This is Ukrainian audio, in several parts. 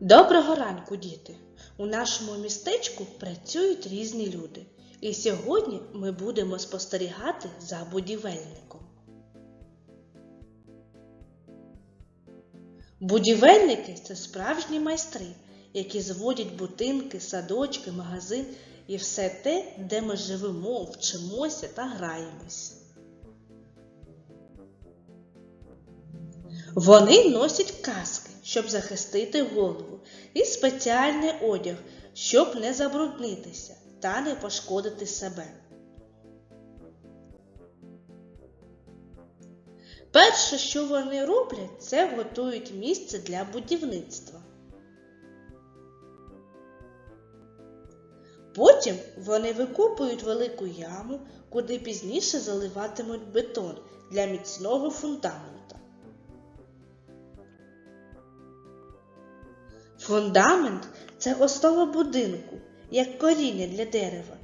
Доброго ранку, діти! У нашому містечку працюють різні люди. І сьогодні ми будемо спостерігати за будівельником. Будівельники це справжні майстри, які зводять будинки, садочки, магазин і все те, де ми живемо, вчимося та граємось. Вони носять каски, щоб захистити голову, і спеціальний одяг, щоб не забруднитися та не пошкодити себе. Перше, що вони роблять, це готують місце для будівництва. Потім вони викопують велику яму, куди пізніше заливатимуть бетон для міцного фундамента. Фундамент це основа будинку, як коріння для дерева.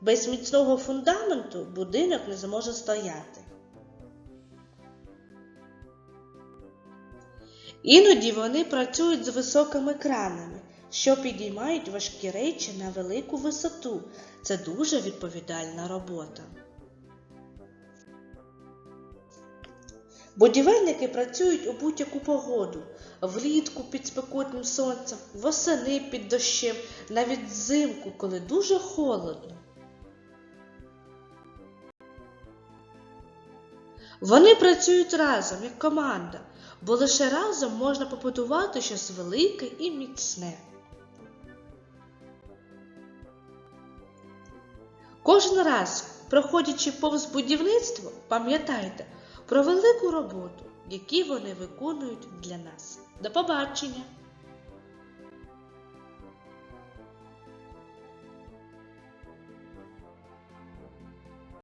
Без міцного фундаменту будинок не зможе стояти. Іноді вони працюють з високими кранами, що підіймають важкі речі на велику висоту. Це дуже відповідальна робота. Будівельники працюють у будь-яку погоду, влітку під спекотним сонцем, восени під дощем, навіть взимку, коли дуже холодно. Вони працюють разом як команда, бо лише разом можна побудувати щось велике і міцне. Кожен раз, проходячи повз будівництво, пам'ятайте про велику роботу, яку вони виконують для нас. До побачення!